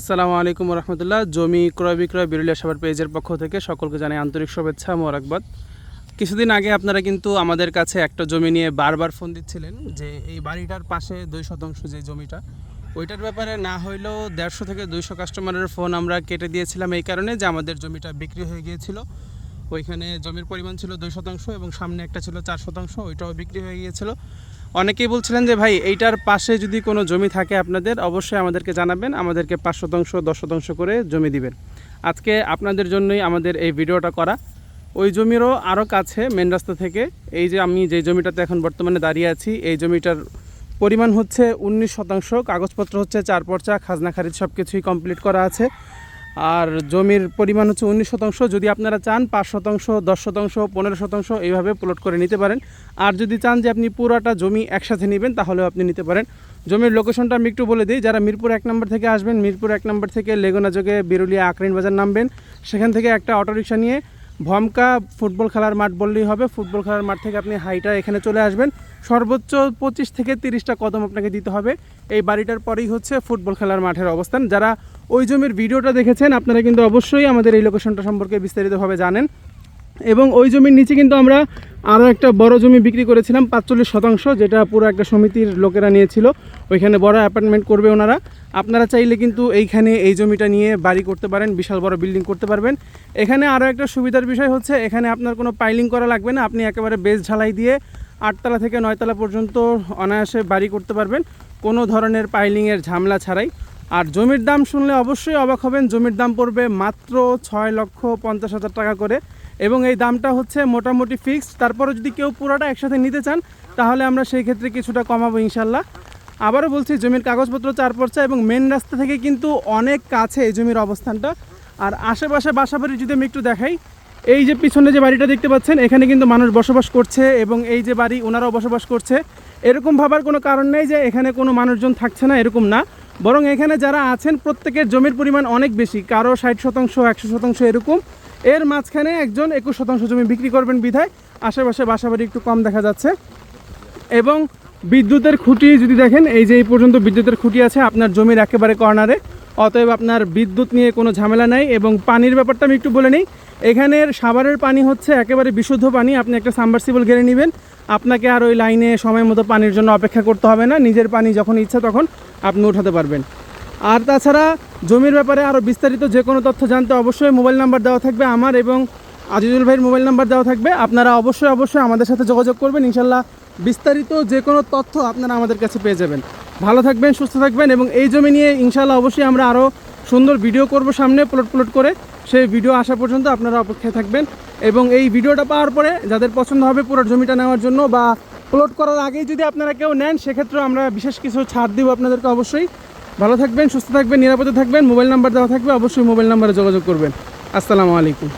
আসসালামু আলাইকুম রহমতুল্লাহ জমি ক্রয় বিক্রয় বিরুলিয়া সবার পেজের পক্ষ থেকে সকলকে জানাই আন্তরিক শুভেচ্ছা মোরাকবাদ কিছুদিন আগে আপনারা কিন্তু আমাদের কাছে একটা জমি নিয়ে বারবার ফোন দিচ্ছিলেন যে এই বাড়িটার পাশে দুই শতাংশ যে জমিটা, ওইটার ব্যাপারে না হইলেও দেড়শো থেকে দুইশো কাস্টমারের ফোন আমরা কেটে দিয়েছিলাম এই কারণে যে আমাদের জমিটা বিক্রি হয়ে গিয়েছিল। ওইখানে জমির পরিমাণ ছিল দুই শতাংশ এবং সামনে একটা ছিল চার শতাংশ, ওইটাও বিক্রি হয়ে গিয়েছিল। অনেকেই বলছিলেন যে, ভাই, এইটার পাশে যদি কোনো জমি থাকে আপনাদের, অবশ্যই আমাদেরকে জানাবেন। আমাদেরকে পাঁচ শতাংশ, দশ শতাংশ করে জমি দিবেন। আজকে আপনাদের জন্যই আমাদের এই ভিডিওটা করা। ওই জমিরও আরও কাছে মেন রাস্তা থেকে, এই যে আমি যে জমিটাতে এখন বর্তমানে দাঁড়িয়ে আছি, এই জমিটার পরিমাণ হচ্ছে উনিশ শতাংশ, কাগজপত্র হচ্ছে চার পর্চা, খাজনা খারিজ সব কিছুই কমপ্লিট করা আছে। আর জমির পরিমাণ হচ্ছে উনিশ শতাংশ। যদি আপনারা চান, পাঁচ শতাংশ, দশ শতাংশ, পনেরো শতাংশ, এইভাবে প্লট করে নিতে পারেন। আর যদি চান যে আপনি পুরাটা জমি একসাথে নেবেন, তাহলেও আপনি নিতে পারেন। জমির লোকেশনটা আমি একটু বলে দিই, যারা মিরপুর এক নম্বর থেকে আসবেন, মিরপুর এক নম্বর থেকে লেগুনা যোগে বিরুলিয়া আকরিন বাজার নামবেন। সেখান থেকে একটা অটোরিকশা নিয়ে ভমকা ফুটবল খেলার মাঠ বললেই হবে। ফুটবল খেলার মাঠ থেকে আপনি হাইটা এখানে চলে আসবেন। সর্বোচ্চ পঁচিশ থেকে তিরিশটা কদম আপনাকে দিতে হবে। এই বাড়িটার পরেই হচ্ছে ফুটবল খেলার মাঠের অবস্থান। যারা ওই জমির ভিডিওটা দেখেছেন, আপনারা কিন্তু অবশ্যই আমাদের এই লোকেশনটা সম্পর্কে বিস্তারিতভাবে জানেন। এবং ওই জমির নিচে কিন্তু আমরা আরও একটা বড় জমি বিক্রি করেছিলাম, পাঁচচল্লিশ শতাংশ, যেটা পুরো একটা সমিতির লোকেরা নিয়েছিল। ওইখানে বড় অ্যাপার্টমেন্ট করবে ওনারা। আপনারা চাইলে কিন্তু এইখানে এই জমিটা নিয়ে বাড়ি করতে পারেন, বিশাল বড় বিল্ডিং করতে পারবেন। এখানে আরও একটা সুবিধার বিষয় হচ্ছে, এখানে আপনার কোনো পাইলিং করা লাগবে না। আপনি একেবারে বেস ঝালাই দিয়ে আটতলা থেকে নয়তলা পর্যন্ত অনায়াসে বাড়ি করতে পারবেন। কোনো ধরনের পাইলিংয়ের ঝামেলা ছাড়াই। আর জমির দাম শুনলে অবশ্যই অবাক হবেন। জমির দাম পড়বে মাত্র ছয় লক্ষ পঞ্চাশ হাজার টাকা করে। এবং এই দামটা হচ্ছে মোটামুটি ফিক্সড। তারপরে যদি কেউ পুরোটা একসাথে নিতে চান, তাহলে আমরা সেই ক্ষেত্রে কিছুটা কমাবো ইনশাল্লাহ। আবারও বলছি, জমির কাগজপত্র চার পর্চা এবং মেন রাস্তা থেকে কিন্তু অনেক কাছে এই জমির অবস্থানটা। আর আশেপাশে বাসাবাড়ি যদি আমি একটু দেখাই, এই যে পিছনে যে বাড়িটা দেখতে পাচ্ছেন, এখানে কিন্তু মানুষ বসবাস করছে এবং এই যে বাড়ি, ওনারাও বসবাস করছে। এরকম ভাবার কোনো কারণ নেই যে এখানে কোনো মানুষজন থাকছে না, এরকম না। বরং এখানে যারা আছেন, প্রত্যেকের জমির পরিমাণ অনেক বেশি, কারও ষাট শতাংশ, একশো শতাংশ এরকম। এর মাঝখানে একজন একুশ শতাংশ জমি বিক্রি করবেন বিধায়। আশেপাশে বাসাবাড়ি একটু কম দেখা যাচ্ছে। এবং বিদ্যুতের খুঁটি যদি দেখেন, এই যে এই পর্যন্ত বিদ্যুতের খুঁটি আছে আপনার জমির একেবারে কর্নারে। অতএব আপনার বিদ্যুৎ নিয়ে কোনো ঝামেলা নাই এবং পানির ব্যাপারটা আমি একটু বলে নিই। এখানের সাভারের পানি হচ্ছে একেবারে বিশুদ্ধ পানি। আপনি একটা সাবমার্সিবল ঘেরে নেবেন। আপনাকে আর ওই লাইনে সময় মতো পানির জন্য অপেক্ষা করতে হবে না। নিজের পানি যখন ইচ্ছা তখন আপনি উঠাতে পারবেন। আর তাছাড়া জমির ব্যাপারে আরও বিস্তারিত যে কোনো তথ্য জানতে অবশ্যই মোবাইল নাম্বার দেওয়া থাকবে আমার এবং আজিজুল ভাইয়ের মোবাইল নাম্বার দেওয়া থাকবে। আপনারা অবশ্যই অবশ্যই আমাদের সাথে যোগাযোগ করবেন। ইনশাল্লাহ বিস্তারিত যে কোনো তথ্য আপনারা আমাদের কাছে পেয়ে যাবেন। ভালো থাকবেন, সুস্থ থাকবেন এবং এই জমি নিয়ে ইনশাল্লাহ অবশ্যই আমরা আরও সুন্দর ভিডিও করব সামনে প্লট প্লট করে। সেই ভিডিও আসা পর্যন্ত আপনারা অপেক্ষায় থাকবেন এবং এই ভিডিওটা পাওয়ার পরে যাদের পছন্দ হবে পুরো জমিটা নেওয়ার জন্য বা প্লট করার আগেই যদি আপনারা কেউ নেন সেক্ষেত্রে আমরা বিশেষ কিছু ছাড় দিব আপনাদেরকে অবশ্যই। ভালো থাকবেন, সুস্থ থাকবেন, নিরাপদে থাকবেন, মোবাইল নাম্বার দেওয়া থাকবে, অবশ্যই মোবাইল নাম্বারে যোগাযোগ করবেন। আসসালামু আলাইকুম।